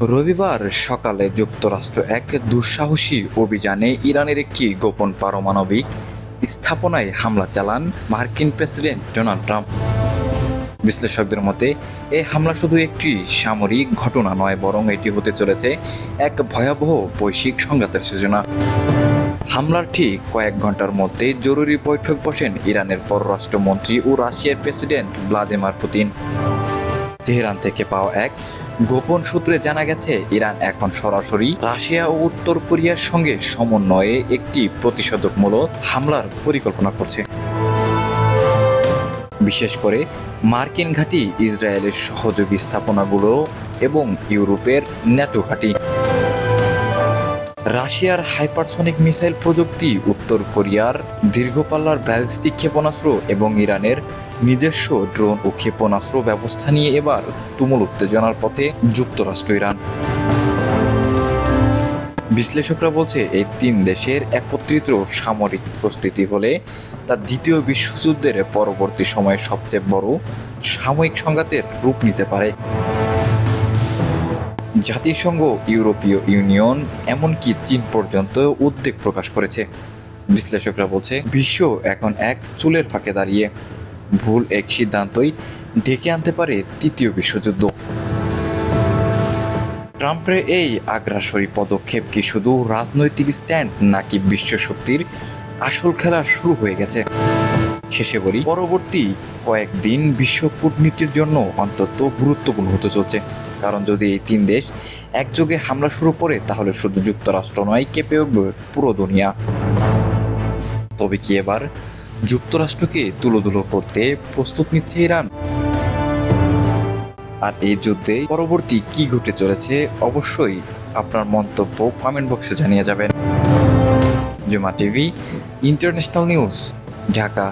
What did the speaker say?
রবিবার সকালে যুক্তরাষ্ট্র এক দুঃসাহসী অভিযানে ইরানের একটি গোপন পারমাণবিক স্থাপনায় হামলা চালান মার্কিন প্রেসিডেন্ট ডোনাল্ড ট্রাম্প। বিশ্লেষকদের মতে, এ হামলা শুধু একটি সামরিক ঘটনা নয়, বরং এটি হতে চলেছে এক ভয়াবহ বৈশ্বিক সংঘাতের সূচনা। হামলার ঠিক কয়েক ঘণ্টার মধ্যে জরুরি বৈঠক বসেন ইরানের পররাষ্ট্রমন্ত্রী ও রাশিয়ার প্রেসিডেন্ট ভ্লাদিমির পুতিন। তেহরান থেকে পাওয়া এক গোপন সূত্রে জানা গেছে, ইরান এখন সরাসরি রাশিয়া ও উত্তর কোরিয়ার সঙ্গে সমন্বয়ে একটি প্রতিষেধকমূলক হামলার পরিকল্পনা করছে। বিশেষ করে, মার্কিন ঘাঁটি ইসরায়েলের সহযোগী স্থাপনাগুলো এবং ইউরোপের ন্যাটো ঘাঁটি। রাশিয়ার হাইপারসনিক মিসাইল প্রযুক্তি, উত্তর কোরিয়ার দীর্ঘপাল্লার ব্যালিস্টিক ক্ষেপণাস্ত্র এবং ইরানের নিজস্ব ড্রোন ও ক্ষেপণাস্ত্র ব্যবস্থা নিয়ে এবার তুমুল উত্তেজনার পথে যুক্তরাষ্ট্র, ইরান। বিশ্লেষকরা বলছে, এই তিন দেশের একত্রিত সামরিক প্রস্তুতি হলে তা দ্বিতীয় বিশ্বযুদ্ধের পরবর্তী সময়ে সবচেয়ে বড় সাময়িক সংঘাতের রূপ নিতে পারে। জাতিসংঘ, ইউরোপীয় ইউনিয়ন, এমনকি চীন পর্যন্ত উদ্বেগ প্রকাশ করেছে। বিশ্লেষকরা বলছে, বিশ্ব এখন এক চুলের ফাঁকে দাঁড়িয়ে। ভুল এক সিদ্ধান্তই ডেকে আনতে পারে তৃতীয় বিশ্বযুদ্ধ। ট্রাম্পের এই আগ্রাসী পদক্ষেপ কি শুধু রাজনৈতিক স্ট্যান্ড নাকি বিশ্ব শক্তির আসল খেলা শুরু হয়ে গেছে? শেষে বলি, পরবর্তী কয়েকদিন বিশ্ব কূটনীতির জন্য অন্তত গুরুত্বপূর্ণ হতে চলছে। কারণ যদি এই তিন দেশ একযোগে হামলা শুরু করে, তাহলে শুধু যুক্তরাষ্ট্র নয়, কেঁপে উঠবে পুরো দুনিয়া। তবে কি এবার যুক্তরাষ্ট্রকে তুলোধুলো করতে প্রস্তুত নিচ্ছে ইরান? আর এই যুদ্ধে পরবর্তী কি ঘটে চলেছে অবশ্যই আপনার মন্তব্য কমেন্ট বক্সে জানিয়ে যাবেন। জুমা টিভি, ইন্টারন্যাশনাল নিউজ, ঢাকা।